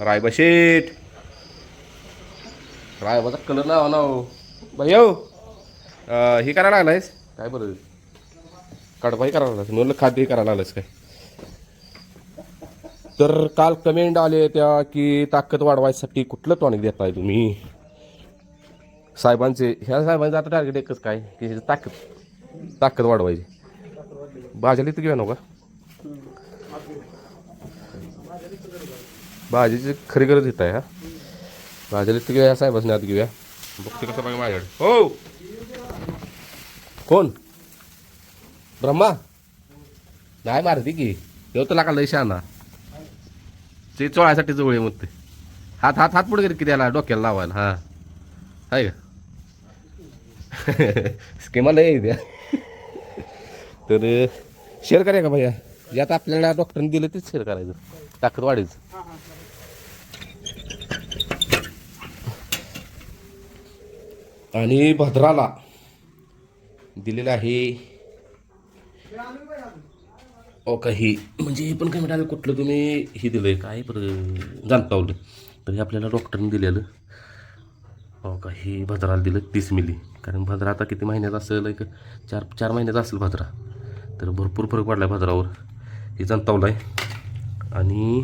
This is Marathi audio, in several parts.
रायबा शेठ. रायबाचा कलर नाव भाई हो. अं, हे करायला लागलायस काय बरं? कडबाई करायला लागलास म्हणलं खाद्य हे करायला लागलास काय? तर काल कमेंट आले त्या की ताकद वाढवायसाठी कुठलं टॉनिक देताय तुम्ही? साहेबांचे ह्या साहेबांचं आता टार्गेट एकच काय? की ह्याची ताकद ताकद वाढवायची. भाज्याला इथं घेऊया नका भाजीची खरी गरज येत आहे हा. भाज्याला इथं घेऊया साहेबांनी आत घेऊया. बघते कसं बघा माझ्याकडे. हो. कोण? ब्रह्मा? नाही मारती की. तेव्हा तुला का लय शहाणा ते चोळायसाठी जवळ आहे मग ते. हात हात हात पुढे किती याला डोक्याला लावायला हा. आहे का? स्कीमा लय आहे त्या. तर शेअर करूया का भैया? यात आपल्याला डॉक्टरने दिलं तेच शेअर करायचं. ताकद वाढायचं आणि भद्राला दिलेलं आहे. ओ काही म्हणजे हे पण काय म्हणाल कुठलं तुम्ही हे दिलं आहे काय बरं? जाणतावलं तर हे आपल्याला डॉक्टरने दिलेलं. हो का हे भद्राला दिलं तीस मिली कारण भद्रा आता किती महिन्यात असेल? एक चार चार महिन्यात असेल भद्रा. तर भरपूर फरक पडला आहे भद्रावर. हे जाणतावलं आहे आणि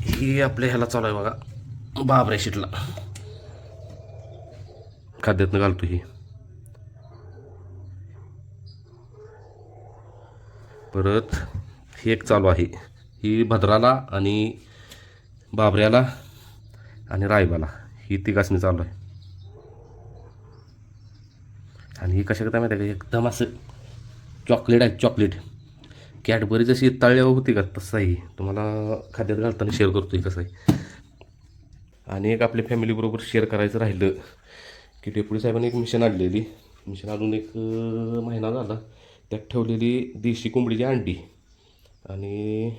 हे आपल्या ह्याला चालू आहे बघा. बाबऱ्या शीटला. खाद्यातनं घालतो ही. परत ही एक चालू आहे. ही भद्राला आणि बाबऱ्याला आणि रायबाला. ही तिघासणी चालू आहे. आणि ही कशा करता माहिती आहे का? एकदम असं चॉकलेट आहे चॉकलेट कॅडबरी जशी तळल्यावर होती का तसं आहे. तुम्हाला खाद्यात घालताना शेअर करतो आहे कसं आहे. आणि एक आपल्या फॅमिलीबरोबर शेअर करायचं राहिलं. की डेपुटी साहेबांनी एक मिशन आणलेली. मिशन आणून एक महिना झाला. त्यात ठेवलेली देशी कोंबडीची अंडी आणि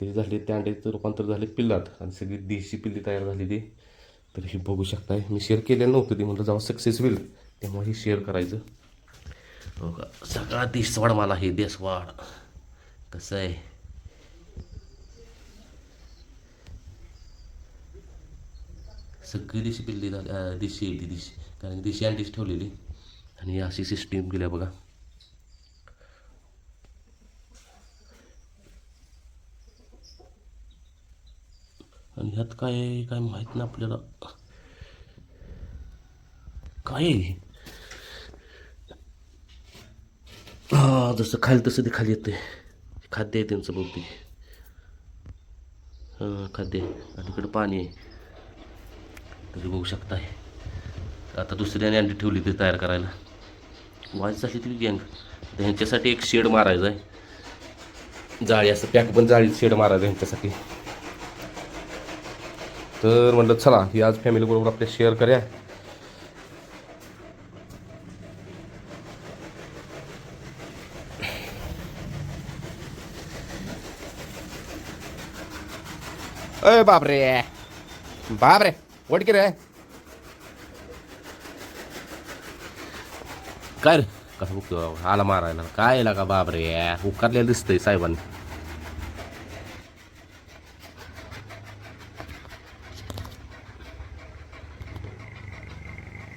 ते झाले त्या अंड्याचं रूपांतर झाले पिल्लात आणि सगळी देशी पिल्ली तयार झालेली. तर हे बघू शकताय मी शेअर केलेलं नव्हतं ते म्हटलं जेव्हा सक्सेस होईल तेव्हा हे शेअर करायचं. हो का सगळा देशवाड मला हे देशवाड. कसं आहे? सगळी देशी पिल्ली झाली अं, देशी ती दिशी. कारण दिशी आणि अंडीच ठेवलेली. आणि अशी सिस्टीम केल्या बघा. आणि ह्यात काय काय माहीत नाही आपल्याला. काय आहे हा? जसं खाली तसं ते खाली येते खाद्य आहे त्यांचं बहुतेक. हां खाद्य आहे. आणि इकडं पाणी आहे. तरी बघू शकताय. आता दुसऱ्याने अंडी ठेवली ते तयार करायला. वाज झाली ती गँग तर ह्यांच्यासाठी एक शेड मारायचा आहे. जाळी असं पॅक पण जाळी शेड मारायचं ह्यांच्यासाठी. तर म्हटलं चला ही आज फॅमिली बरोबर आपल्या शेअर करूया. अय बापरे. बापरे. वट की रे काय रे? कसं बघतो? आला मारायला. काय लागा बापरे? उकारलेलं दिसतंय साहेबांनी.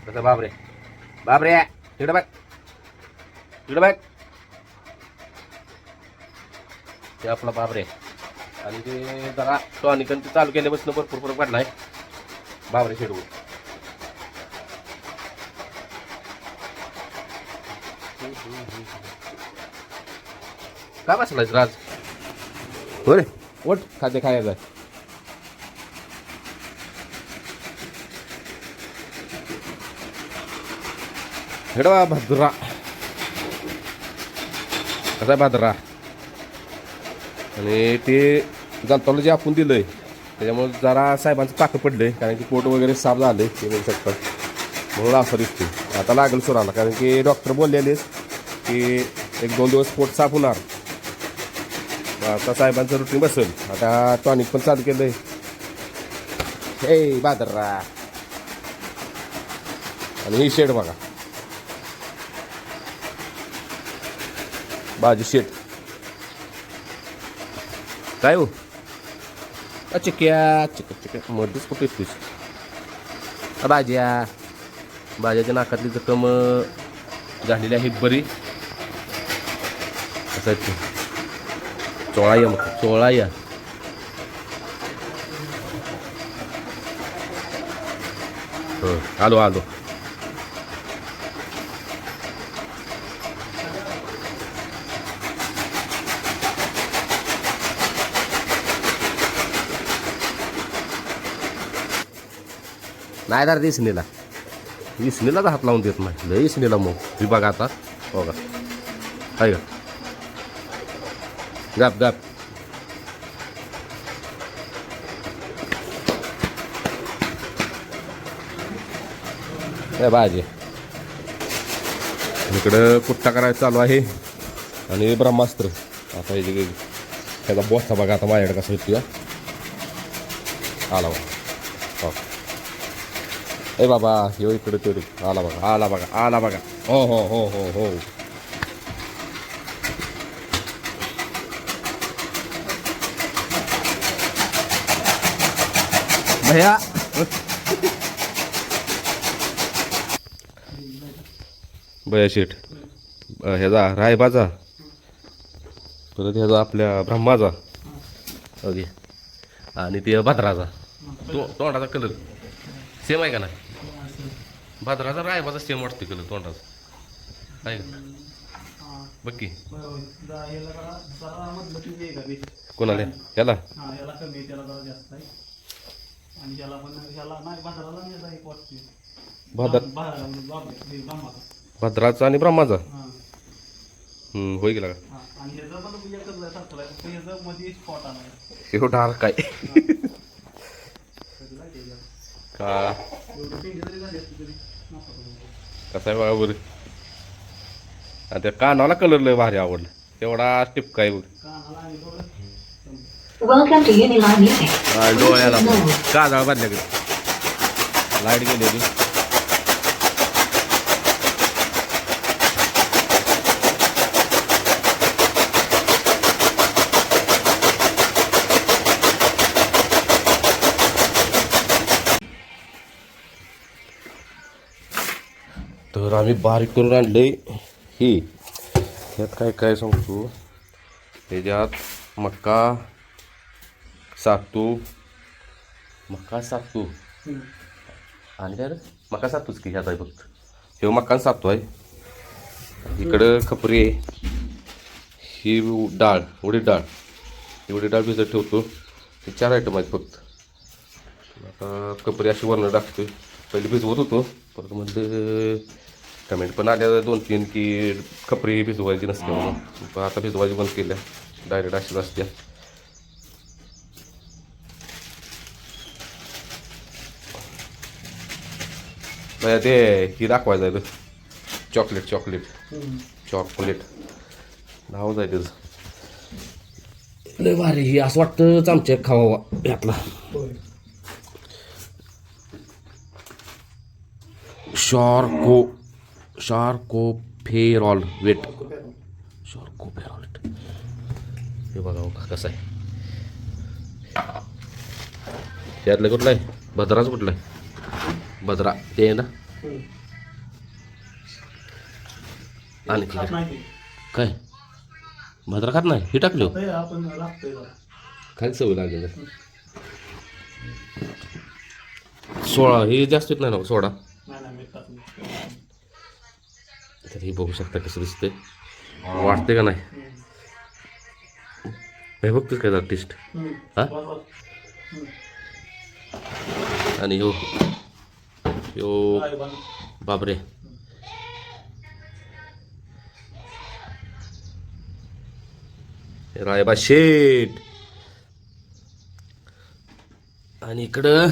कसं बापरे? बापरे तिकडे बघ. तिकडे बघ. ते आपला बापरे. आणि ते जरा टॉनिकन ते चालू केल्यापासून भरपूर फरक आहे बाबरे शेडू. काय बसलायस राज? हो रे. ओट खाद्य खायचं. हेडवा भद्रा. कसा भद्रा? आणि ते जनताला जे आपण दिलंय. त्याच्यामुळे जरा साहेबांचं पाक पडलं आहे कारण की पोट वगैरे साफ झालंय ते बघू शकतात म्हणून असं दिसते आता लागेल सुराला कारण की डॉक्टर बोललेले की एक दोन दिवस पोट साफ होणार. आता साहेबांचं रुटीन बसेल. आता टॉनिक पण चालू केलं आहे हे बादर्रा आणि ही शेड बघा. बाजी शेट काय हो? चिक्या चिक्या चिक्या मध्येच कुठे येतोस भाज्या भाज्याच्या नाकातली जखम अं, झालेली आहे बरी कसं आहे ते चोळा या मग चोळा या हं, आलो आलो नाही दार इसनीला इसनीलाच हात लावून देत नाही. लय इसनीला मग ही बघा आता. हो का? आहे का? गाप गाप. काय भाजी इकडं कुट्टा करायचं चालू आहे? आणि ब्रह्मास्त्र. आता हे जे त्याचा बोस्ता बघा आता माझ्याकडे कसं येतो आला बघा. हो. ए बाबा ह्यो इकडे तेवढे. आला बघा आला बघा आला बघा. हो हो हो हो हो. भैया. भैया शेठ ह्याचा रायबाचा. परत ह्याचा आपल्या ब्रह्माचा. ओके. आणि ते भद्राचा तो तोंडाचा कलर सेम आहे का नाही? भद्राचा रायबाचा सेम वाटते कलर तोंडाचा आहे का? बघ की. कोणाला? याला. भद्राचा आणि ब्रह्माचा? हा, होय गेला का हा. आणि ह्याचं पण एकच आहे, सारखं आहे. फक्त ह्याचं मध्ये स्पॉट आला हे डार्क काय का. कसं आहे बघा बरं. आणि त्या कानाला कलर लय भारी आवडला. तेवढा टिपका आहे बघ डोळ्याला. काजळ बांधल्याकडे लाइट गेलेली तर आम्ही बारीक करून आणले. हे. ह्यात काय काय सांगतो त्याच्यात मक्का सातू. मक्का सातू. आणि काय मका सातूच की ह्यात आहे फक्त. हे मक्का सातू आहे. इकडं खपरी आहे. ही डाळ उडीद डाळ. ही डाळ भिजत ठेवतो. हे चार आयटम आहेत फक्त. आता कपरी अशी वर्ण टाकतोय. पहिले भिजवत होतो. परत म्हणजे कमेंट पण आल्या दोन तीन की कपरी भिजवायची नसते म्हणून. पण आता भिजवायची बंद केल्या. डायरेक्ट अशीच असत्या. नाही ते ही दाखवायचं आहे चॉकलेट चॉकलेट चॉकलेट नाव जाय त्याचं. लय भारी. ही असं वाटतं चमच्या खावा यातला. शार्को शार्को फेरॉल वेट. शार्को फेरॉल वेट हे बघा बघा कसं आहे. त्यातलं कुठलं आहे? भद्राचं कुठलं आहे? भद्रा ते आहे ना? आणि. काय? भद्रा खात नाही? हे टाकलं. खाली सवय लागेल सोळा. हे जास्त येत नाही ना सोडा नाही नाही मीठ टाकून. तर हे बघू शकता कसं दिसतंय. वाटते का नाही? हे बघतोस काय आर्टिस्ट हा? आणि यो यो बापरे. रायबा शेट आणि इकडं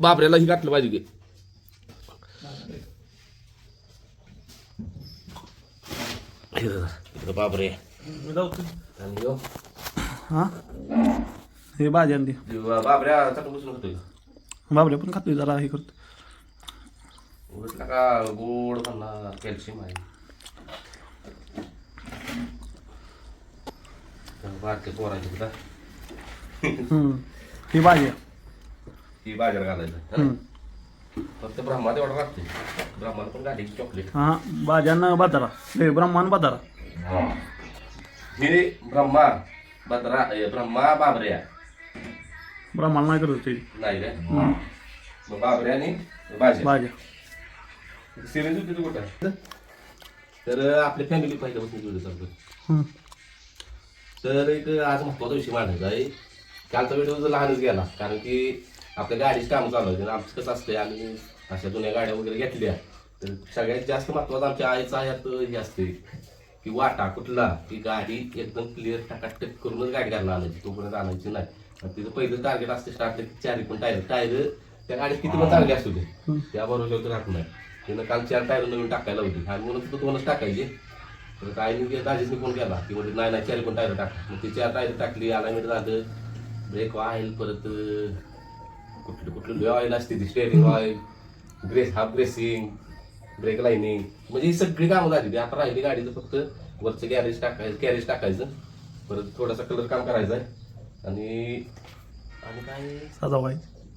बापऱ्याला ही घातलं पाहिजे की हे बघा, इकडं लावतो. आणि यो हा हे भाजी आणली बापऱ्या चटून बसून होतोय बाबल्या पण खातोय जरा हे करतो का गोड त्यांना कॅल्शियम आहे बारके पोरांचे सुद्धा हम्म. ही भाजी आहे. ही बाजार घालायचं है? हम्म. फक्त ब्रह्मा लागते पण घाली चॉकलेट. हा बाजारा. हे ब्रह्मान बाजारा. हे. ब्रह्मा बद्रा ए, ब्रह्मा बाबऱ्या. ब्रह्मान नाही करत ते नाही काय. मग बाबऱ्या आणि भाज्या सिरिंज होती तू कुठं? तर आपल्या फॅमिली पहिल्यापासून व्हिडिओ चालतो हम्म. तर एक आज महत्त्वाचा विषय मांडायचा आहे. कालचा व्हिडिओ जो लहानच गेला. कारण की आपल्या गाडीची कामं चालू होती आमचं कसं असतंय आम्ही अशा जुन्या गाड्या वगैरे घेतल्या तर सगळ्यात जास्त महत्वाचं आमच्या आईचा ह्यात हे असते की वाटा कुठला की गाडी एकदम क्लिअर टाकाटक करूनच गाडी घालला आणायची. तोपर्यंत आणायची नाही. तिचं पहिलं टार्गेट असते स्टार्ट चारी पण टायर टायर त्या गाडीत किती पण चांगली असू दे. त्या बरोबर राहत नाही. तिनं काल चार टायर नवीन टाकायला होती. आणि म्हणून तिथं दोनच टाकायची. तर काय दाजीसनी फोन केला. की म्हणजे नाही नाही चार पण टायर टाक. मग ती चार टायर टाकली अलाइनमेंट झालं ब्रेक ऑइल परत कुठलं कुठलं ऑइल असते ती steering oil grease half greasing brake lining म्हणजे ही सगळी कामं झाली आता राहिली गाडीचं फक्त वरचं गॅरेज टाकायचं गॅरेज टाकायचं. परत थोडासा कलर काम करायचं आहे आणि आणि काय?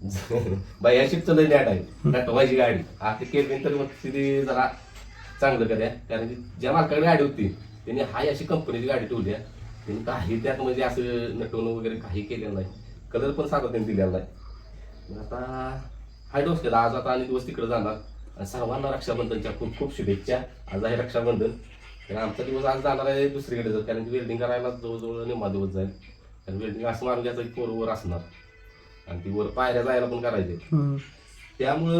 बाई अशी लय नॅट आहे. नटवायची गाडी. आता केली तर मग तिथे जरा चांगलं करूया. कारण की ज्या मालकाकडे गाडी होती त्यांनी हाय अशी कंपनीची गाडी ठेवली आहे. त्यांनी काही त्यात म्हणजे असं नटवणं वगैरे काही केलेलं नाही. कलर पण साधा त्यांनी दिलेला नाही. आता हाय डोस केला आज आता आणि दिवस तिकडे जाणार. आणि सर्वांना रक्षाबंधनच्या खूप खूप शुभेच्छा. आज आहे रक्षाबंधन. तर आमचा दिवस आज जाणार आहे दुसरीकडे जात कारण की वेल्डिंग करायला जवळजवळ निम्मा दिवस जाईल. कारण वेल्डिंग असं मारून घ्यायचं की पोरवर असणार. आणि ती वर पायऱ्या जायला पण करायचे. त्यामुळं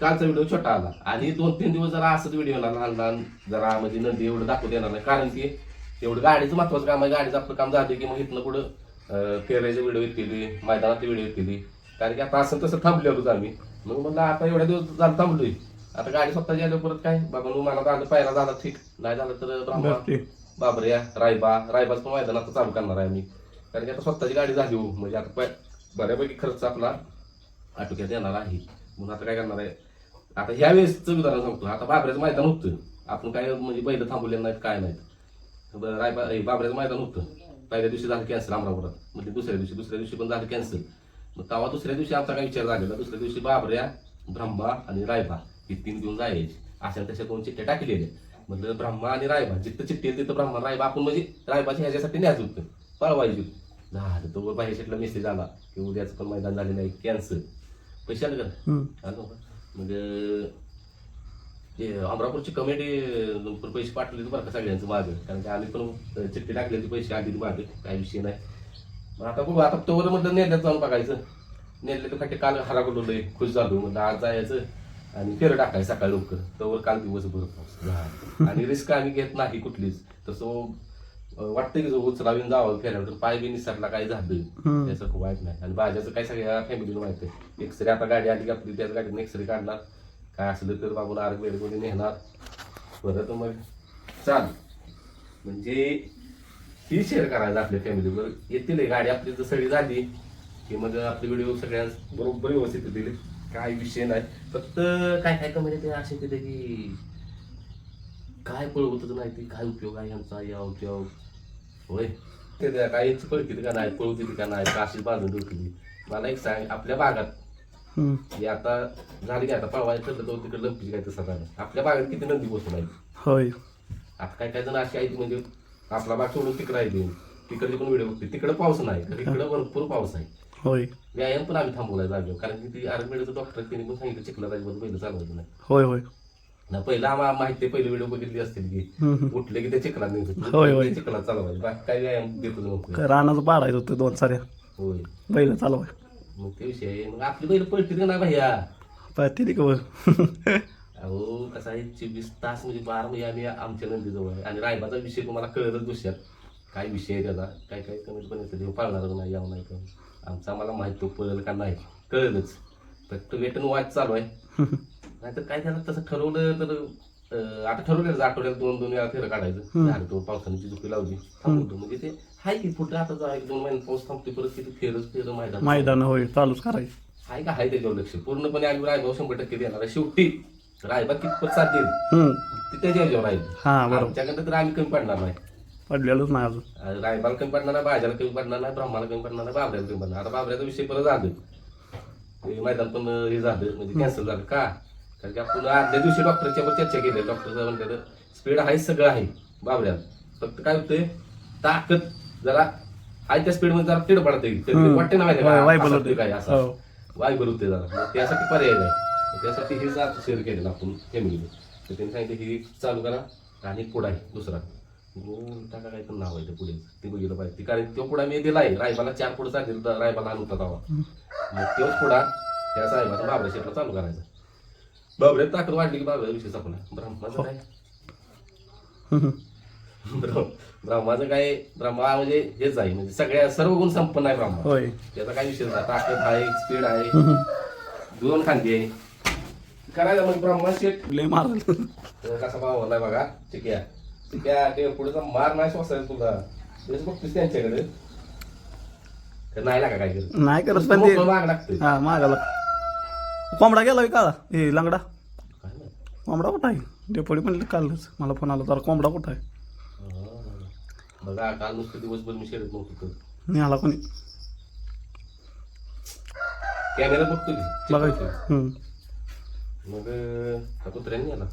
कालचा व्हिडिओ छोटा आला. आणि दोन तीन दिवस जरा असंच व्हिडिओ लहान लहान जरा म्हणजे नंदी एवढं दाखवता येणार नाही. कारण की एवढं गाडीचं महत्वाचं काम आहे. गाडीचं आपलं काम झालं की मग इथनं पुढं फेरायचे व्हिडिओ येतील मैदानातले व्हिडिओ येतील. कारण की आता असं तसं थांबले होतो आम्ही. मग म्हणलं आता एवढ्या दिवस झालं थांबलोय. आता गाडी स्वतःची आल्यावर परत काय? बाबा नु मला झालं पहिला झाला ठीक. नाही झालं तर ब्रह्मा बरं, ठीक. बाबऱ्या रायबा रायबाच पण मैदान आता चालू करणार आहे आम्ही. कारण की आता स्वतःची गाडी झाली हो. म्हणजे आता पाय- बऱ्यापैकी खर्च आपला आटोक्यात येणार आहे. म्हणून आता काय करणार आहे? आता ह्या वेळेसचं उदाहरण सांगतो. आता बाबऱ्याचं मैदान होतं. आपण काय म्हणजे बैल थांबवलेलं नाहीत काय नाहीत. रायबा बाबऱ्याचं मैदान होतं. पहिल्या दिवशी झालं कॅन्सल अमरापुरात म्हणजे दुसऱ्या दिवशी दुसऱ्या दिवशी पण झालं कॅन्सल मग तेव्हा दुसऱ्या दिवशी आमचा काय विचार झालेला. दुसऱ्या दिवशी बाबऱ्या ब्रह्मा आणि रायबा ही तीन घेऊन जायची. अशा तशा दोन चिठ्ठ्या टाकलेल्या. म्हटलं ब्रह्मा आणि रायबा जिथं चिठ्ठी तिथं ब्रह्मा रायबा आपण म्हणजे रायबाची ह्याच्यासाठी न्यायचं होतं. पळवायची. झालं तो बाहेर शेटला मेसेज आला की उद्याचं पण मैदान झालेलं आहे कॅन्सल पैसे आले का? हम्म. आलो. का मग अमरापूरची कमिटी पैसे पाठवले बरं का सगळ्यांचं मागं. कारण की आम्ही पण चिठ्ठी टाकल्याचे पैसे आधी मागे. काही विषय नाही. मग आता बघू आता तोवर म्हटलं नेल्यात जाऊन बघायचं. नेले तर खाटे काल हरा लय खुश झालो म्हटलं आज जायचं आणि फेरं टाकायचं सकाळी लवकर. तोवर काल दिवसभर पाऊस. आणि रिस्क आम्ही घेत नाही कुठलीच. तसं वाटतं की जो उचलावीन जावं फेऱ्यावर पाय बी निसरला काय झालं. त्याचं खूप वाईट नाही. आणि भाज्याचं काय सगळ्या फॅमिलीला माहिती आहे. एक्सरे आता गाडी आली की आपली त्याच गाडीने एक्सरे काढणार. काय असलं तर बाबून आर्ग वेळेमध्ये नेणार. परत मग चाल म्हणजे ही शेअर करायचं आपल्या फॅमिलीवर येतील गाडी आपली जर सगळी झाली की मग आपले व्हिडिओ सगळ्यांस बरोबर व्यवस्थित येतील काय विषय नाही. फक्त काय काय कमी ते असे तिथे की काय पळवतच नाही ते काय उपयोग आहे यांचा? याव त्याव. होय. ते काय यांची पळतील का नाही? पळवतील का नाही? काशी बांधून ठेवतील मला एक सांग आपल्या भागात. हे आता झाली काय आता पळवायचं ठरलं तर तिकडे लंपीची काय तसं झालं. आपल्या भागात किती नंदी बसून आहेत होय. आता काय काय जण अशी आहेत म्हणजे आपला भाग सोडून तिकडे राहिली तिकडे पण व्हिडिओ बघते तिकडे पाऊस नाही तर इकडे भरपूर पाऊस आहे. होय. व्यायाम पण आम्ही थांबवलाय जागेवर. कारण की ती आर्मीचं डॉक्टर त्यांनी पण सांगितलं चिखला अजिबात पहिलं चालवायचं नाही. होय होय. ना पहिला आम्हाला माहिती आहे, पहिली व्हिडिओ बघितली असतील की. उठले की ते चिखलात नेत होय, होय. चिखलात चालवायचं. बाकी काही व्यायाम देतच नव्हतं काय रानाचं पाडायचं होतं दोन साऱ्या. होय. बैल चालवाय. मग ते विषय आहे. मग आपली बैल पळतील का नाही भैया? पाहते कवर अहो कसा आहे चोवीस तास म्हणजे बारा म्हणजे आम्ही आमच्या नंदीजवळ आहे. आणि रायबाचा विषय तुम्हाला कळतच दुसऱ्यात. काय विषय आहे त्याचा? काय काय कमेंट पण येतं ते पाळणारच नाही यावं नाही करून आमचा आम्हाला माहीत तो पळेल का नाही? कळलंच. फक्त वेटन वॉच चालू आहे. नाहीतर काय त्याला तसं ठरवलं तर आता ठरवलं आठवड्यात दोन दोन वेळा फेरं काढायचं. झालं तो पावसाची झुकी लावली. थांबवतो म्हणजे ते हाय की पुढे आता जा एक दोन महिने पाऊस थांबते परत किती फेरच फेर मैदान. मैदान होय चालूच करायचं. हाय का हाय त्याच्यावर लक्ष. पूर्णपणे आम्ही रायभाव शंभर टक्के देणार आहे. शेवटी रायबा कितपत साथ देईल? हम्म. ती त्याच्या ह्याच्यावर राहील हा बरोबर. आमच्याकडे तर आम्ही कमी पडणार नाही. पडलेलंच नाही अजून. रायबाला कमी पडणार नाही भाज्याला कमी पडणार नाही ब्रह्माला कमी पडणार नाही बाबऱ्याला कमी पडणार आता बाबऱ्याचा विषय परत झालं. ते मैदान पण हे झालं म्हणजे कॅन्सल झालं का? कारण की आपण आदल्या दिवशी डॉक्टरच्या वर चर्चा केली. डॉक्टर म्हणतात स्पीड आहे सगळं आहे बाबऱ्यात फक्त काय होतंय ताकद जरा आहे त्या स्पीडमध्ये जरा तिड पडते. वाटते ना माहिती होते. काय असं हो. वायबर होते जरा. मग त्यासाठी पर्याय नाही. त्यासाठी हे जात शेअर केलेलं आपण फॅमिलीने तर त्यांनी सांगितलं ही चालू करा आणि एक पुढा आहे दुसरा. गोल टाका काय तर नाव आहे ते पुढे. ते बघितलं पाहिजे. ते कारण तो पुढा मी दिलाय. रायबाला चार पुढे चालेल तर रायबाला आणून होता मग तोच पुढा त्या साहेबाचा बाबऱ्या शेटला चालू करायचा. बाबऱ्यात ताकद वाढली की बाबऱ्या विषय संपला. ब्रह्माचं काय? ब्रह्म- ब्रह्माचं काय? ब्रह्मा म्हणजे हेच आहे. म्हणजे सगळ्या सर्व गुण संपन्न आहे ब्रह्मा त्याचा काय विषय ताकद आहे स्पीड आहे. दोन खांदी आहे. करायचं मग ब्रह्मा शेट लय मारल कसा भाव होणार बघा ठीक आहे ठीक आहे ते पुढेचा मार नाही सोसायला तुला. तेच बघतोस त्यांच्याकडे. तर नाही लागा काय करत नाही करत पण ते माग लागतंय. हा मागाला कोंबडा गेला काळा हे लांगडा. काय नाही. कोंबडा कुठं आहे? डेपोडी म्हणलं कालच. मला फोन आला तर कोंबडा कुठं आहे? हा. बघा काल नुसतं दिवसभर मी शेरत नव्हतो तर. नाही आला कोणी. कॅमेरा बघतो की check बघा. करतोय. हम्म. मग हा कुत्र्याने आला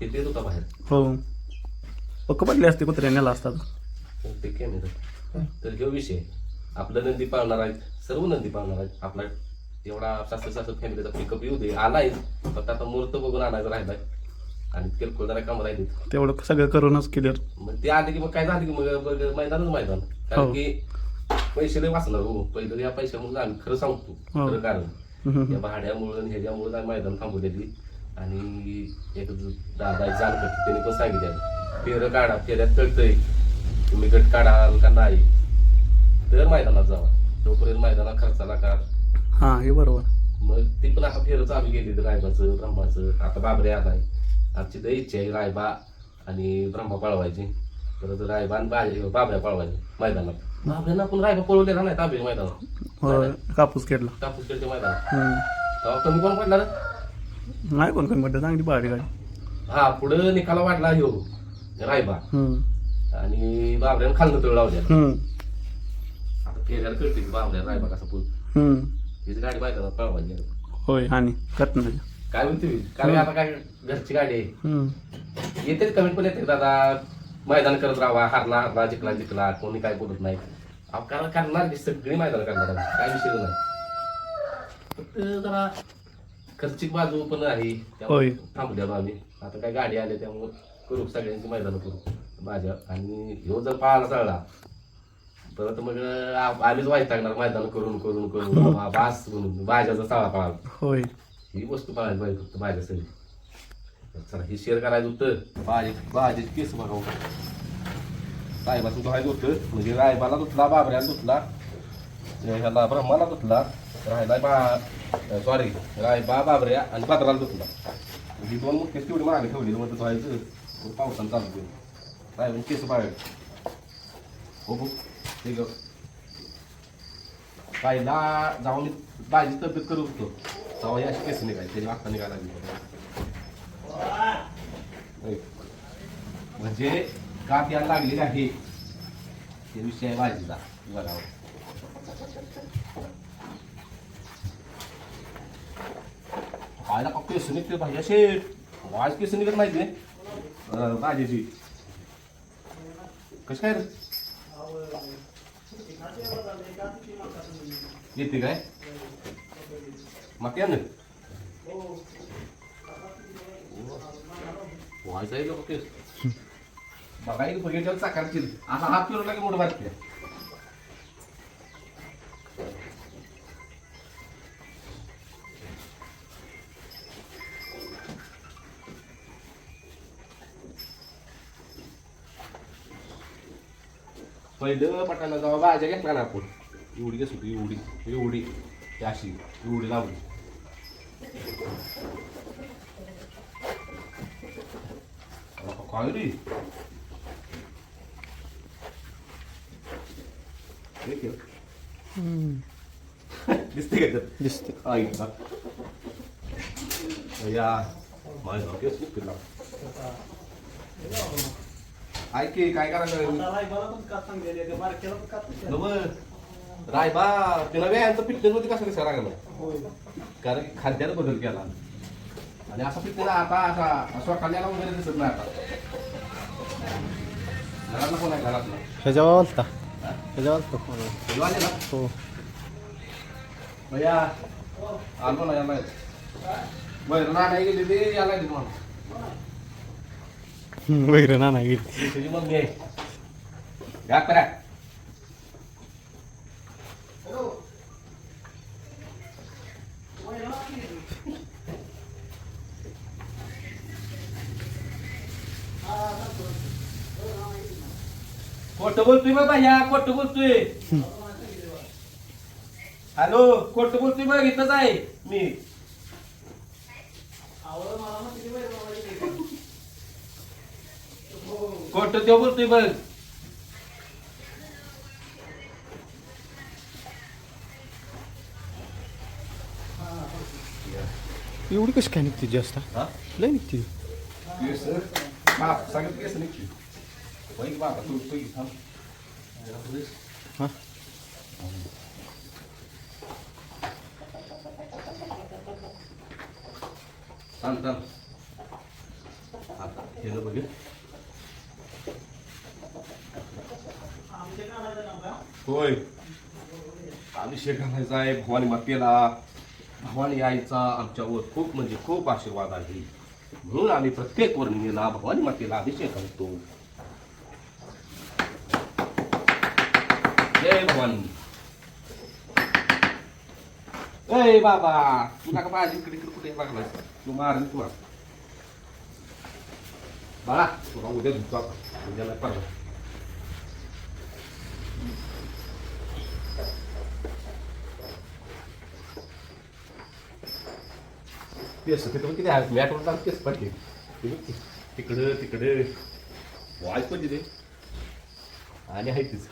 तिथे येत होता बाहेर. हो. पक्क पडली असते कुत्र्या नेला असतात तर ते कॅमेरा तर ह्यो विषय आपलं नंदी पाळणार आहेत सर्व नंदी पाळणार आहेत. आपला एवढा सासर सासर फॅमिलीचा पिकअप येऊ दे आलाय. फक्त आता मुहूर्त बघून आणायचं राहिलाय. आणि किरकोळ जरा काम राहिली तेवढं सगळं करूनच क्लिअर मग ते आले की मग काय झालं की मग बघ मैदानच मैदान. कारण हो. की पैसे लय वाचणार हो. पहिलं या पैशामुळे आम्ही खरं सांगतो. हो. खरं कारण. या भाड्यामुळं आणि ह्याच्यामुळं आम्ही मैदान थांबवलेली आणि एक दादा जाण करते त्यांनी पण सांगितलं. फेरं काढा फेऱ्यात कळतंय. तुम्ही गट काढाल का नाही? तर मैदानात जावा. तोपर्यंत मैदानात खर्चाला का हां हे बरोबर. मग ती पण आता फेरं चालू केली रायबाचं ब्रह्माचं. आता बाबरे आलाय. आमची तर इच्छा आहे रायबा आणि ब्रह्मा पळवायची. परत रायबा आणि बाबऱ्या पळवायचे मैदानात. बाबऱ्यानं आपण रायबा पळवलेला नाही ताबे मैदानात. हो कापूस केला. कापूस खेळच्या मैदानात हम्म. तेव्हा कमी कोण पडला? नाही कोण कोण म्हणते चांगली बाहेर गाडी. हा पुढं निकाला वाढला ह्यो रायबा. हम्म. आणि बाबऱ्यानं खालनं तळ लावल्या हम्म. आता फेऱ्याला कळते की बाबऱ्या रायबा कसा पुढ हम्म. हीच गाडी मैदानात पळवायची होय. आणि कटनाच्या काय म्हणते मी? काय आता काय घरची गाडी आहे? हम्म. येते कमेंट पण येते दादा मैदान करत राहा हारला हारला जिंकला जिंकला. कोणी काय बोलत नाही. कारण करणार की सगळी मैदान करणार. काय विषय नाही. फक्त जरा खर्चिक बाजू पण आहे. त्यामुळे थांबू द्या आम्ही. आता काय गाडी आल्या त्यामुळे करू सगळ्यांची मैदान करू. माझ्या आणि ह्यो जर पाहायला चालला परत मग आम्हीच वाईट टाकणार मैदान करून करून करून. बाबा, बास म्हणून. भाज्याचा चाळा पाळा होय. ही वस्तू पाळायला पाहिजे फक्त माझ्यासाठी चला हे शेअर करायचं होतं. भाजी भाजीची केस बघावं. साहेबाचं धुवायचं होतं म्हणजे रायबाला धुतला बाबऱ्याला धुतला ह्याला ब्रह्माला धुतला राहिला बा सॉरी रायबा बाबऱ्या आणि बादराला धुतला ही दोन मुख्य तेवढी मागे ठेवलेली म्हणतं धुवायचं मग पावसानं चालू केलं रायबाने केस बाहेर हो हो ठीक आहे पहिला जाऊन मी भाजी तब्येत करत होतो तेव्हा अशी केस निघाली त्याची आता निघायला. म्हणजे काप याला लागलेली आहे. ते विषय आहे भाजीचा बघावं. खायला का केस निघते भाजी असे वाज केस निघत नाही भाजीची कशी काय येते काय? मग या ना व्हायचं आहे लोक केस. बघा बघायला बघितल्यावर चाकारची आता हात फिरवला की मोठं बातमी पहिलं पटायला जेव्हा भाज्या घेतला ना आपण. एवढी घेस होती? एवढी. एवढी. अशी. एवढी लावली. काय रे हे केलं. दिसते का? दिसते? या. ऐक की, काय? नवं. रायबा तिला व्यायामचं फिटनेस मध्ये कसं कसं लागलं होय. कारण की खाद्यात बदल केला आणि असा फिटनेस आता असा असा खाल्ल्याला वगैरे दिसत नाही आता घरातला कोण आहे घरातला ह्याच्यावर फोन. हे आले ना भैया आलो ना याला बरं ना नाही गेली ते याला येते तुम्हाला वगैरे ना नाही तुझी मम्मी आहे घ्या करा खोटं बोलतोय बघ भैया खोटं बोलतोय. हॅलो खोटं बोलतोय बघ इथंच आहे मी. खोटं ते बोलतोय बघ. एवढी कशी काय निघते जास्त लय निघते. सांगितलं केस निघते. वैक बाबा तू तू इथं थांब. हा थांब थांब आता केलं बघ होय अभिषेक घालायचा आहे भवानी मातेला भवानी आईचा आमच्यावर खूप म्हणजे खूप आशीर्वाद आहे. म्हणून आम्ही प्रत्येक पौर्णिमेला भवानी मातेला अभिषेक घालतो भवानी ए बाबा तुला का माझी इकडे इकडे कुठे लागलाय तू मार तू मार बाळा तुला उद्या धुतो आता उद्या नाही परवा केस तिकडे किती आहे मॅटवर जाऊन केस पडले तिकडं तिकडं वाय पण तिथे आणि आहे तीच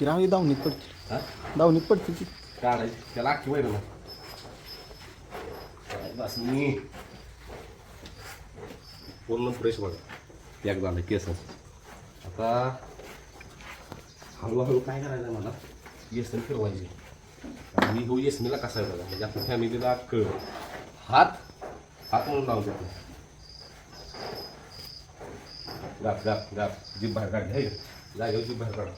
ती राहू दावणीत पडते. हा? दावणीत पडते ती. काढायची त्याला अख्खी वैर बस मी. पूर्ण फ्रेश बघ. एक झालं केस. आता हळूहळू काय करायचं मला? येसन फिरवायची. आणि हो येसनीला कसा आहे बघा? म्हणजे आपल्या फॅमिलीला कळ हात हात म्हणून लावून देतो. गाप गाप गाप जीभ बाहेर काढ. हे जागेवर जीभ बाहेर काढ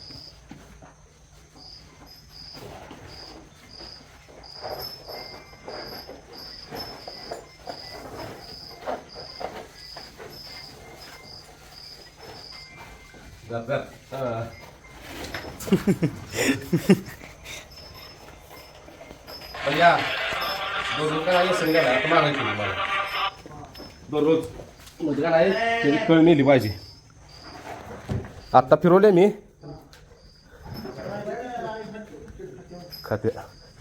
गाप गाप हा. पण या दररोज काय आता म्हणजे काय त्याची कळ नेली पाहिजे आत्ता फिरवले मी. खाते.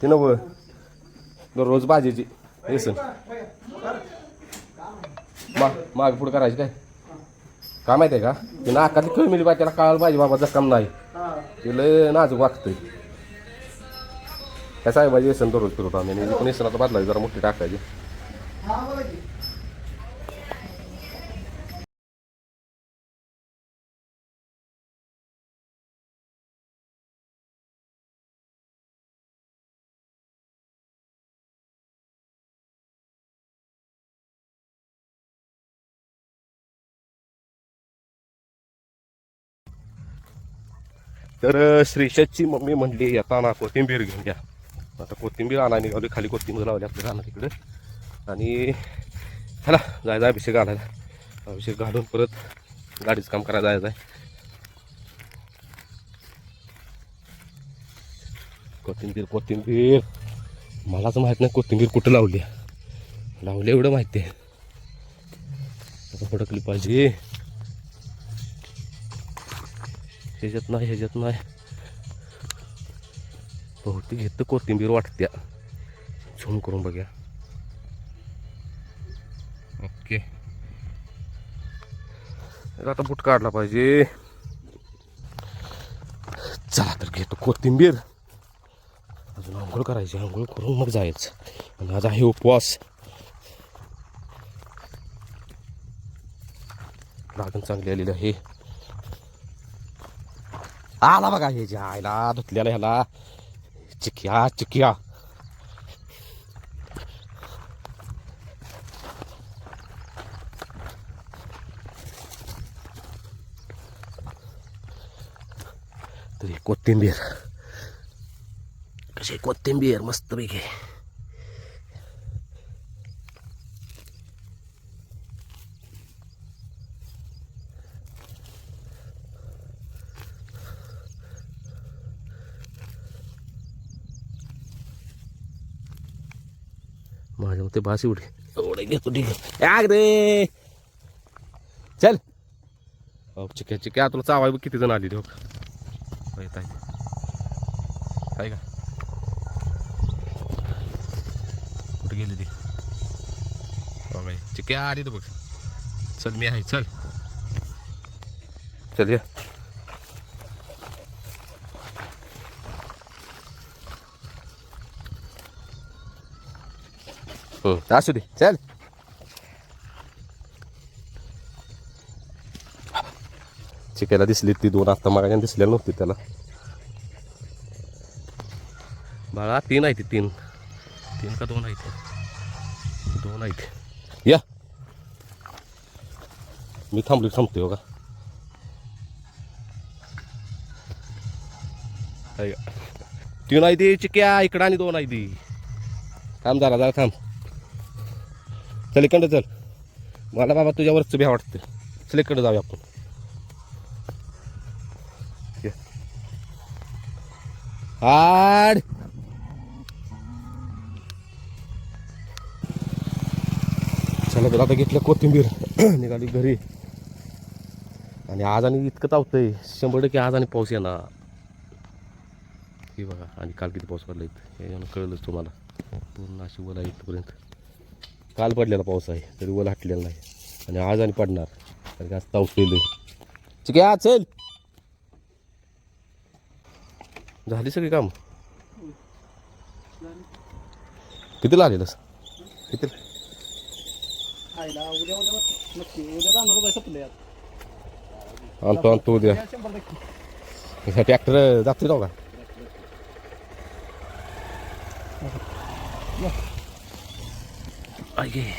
ते नव दररोज भाजीची येसन मा माग पुढं करायची काय? काय माहिती आहे का? ते नाकातली कळ मिली पाहिजे त्याला कळायला पाहिजे बाबा जखम नाही. ते लय नाजूक वागतंय. काय साहेबाजी येसन दररोज फिरवतो आम्ही. आणि पण येसन बदलायची जरा मोठी टाकायची. तर श्रीषाची मम्मी म्हणली येताना कोथिंबीर घेऊन घ्या. आता कोथिंबीर आणा निघाली खाली कोथिंबीर लावली आपल्या राहणार तिकडं आणि ह्याला जायचं अभिषेक घालायला अभिषेक घालून परत गाडीचं काम करायला जायचं आहे. कोथिंबीर कोथिंबीर. मलाच माहीत नाही कोथिंबीर कुठं लावली लावली एवढं माहिती आहे. आता फडकली पाहिजे. ह्याच्यात नाही ह्याच्यात नाही. बहुतेक घेतं कोथिंबीर वाटत्या. झूम करून बघूया. ओके. आता बुट काढला पाहिजे. चला तर घेतो कोथिंबीर. अजून आंघोळ करायची आंघोळ करून मग जायचं. आणि आज आहे उपवास. लागण चांगली आलेली आहे. आला बघा हे जे आयला धुतल्याला ह्याला. चिकिया चिकिया. तरी कोथिंबीर. कशी कोथिंबीर? मस्त पैकी. मते बास एवढी एवढे घेतो ठीक आहे. रे. चल. अहो चिक्या चिक्या तुला चावाय बघ किती जण आली हो आहे का? कुठे गेली ती? हो बाई चिक्या आली तर बघ. चल मी आहे. चल. चल या. असू दे चल. चिकायला दिसली ती दोन आत्ता मागायला दिसलेली नव्हती त्याला. बाळा तीन आहे ती तीन. तीन का दोन आहेत? दोन आहेत. या. मी थांबलो थांबतोय हो का? तीन आहे ती चिक्या इकडं आणि दोन आहे ती. थांब जरा जरा थांब. चल इकडं चल. मला बाबा तुझ्यावरच भ्या वाटतं चल इकडं जाऊया आपण. ये. हाड चला तर आता घेतलं कोथिंबीर. निघाली घरी. आणि आज आणि इतकं तावतंय शंभर टक्के आज आणि पाऊस येणार. हे बघा आणि काल किती पाऊस पडला इथं. याच्यानं कळलंच तुम्हाला. पूर्ण अशी बोला इथपर्यंत. काल पडलेला पाऊस आहे तरी ओला हटलेला नाही. आणि आज आणि पडणार कारण की आज पाऊस पेल ठीक आहे चल. झाली सगळी काम? कितीला आलेलंस किती? आणतो आणतो उद्या या शंभर टक्के ट्रॅक्टर जाते 아 이게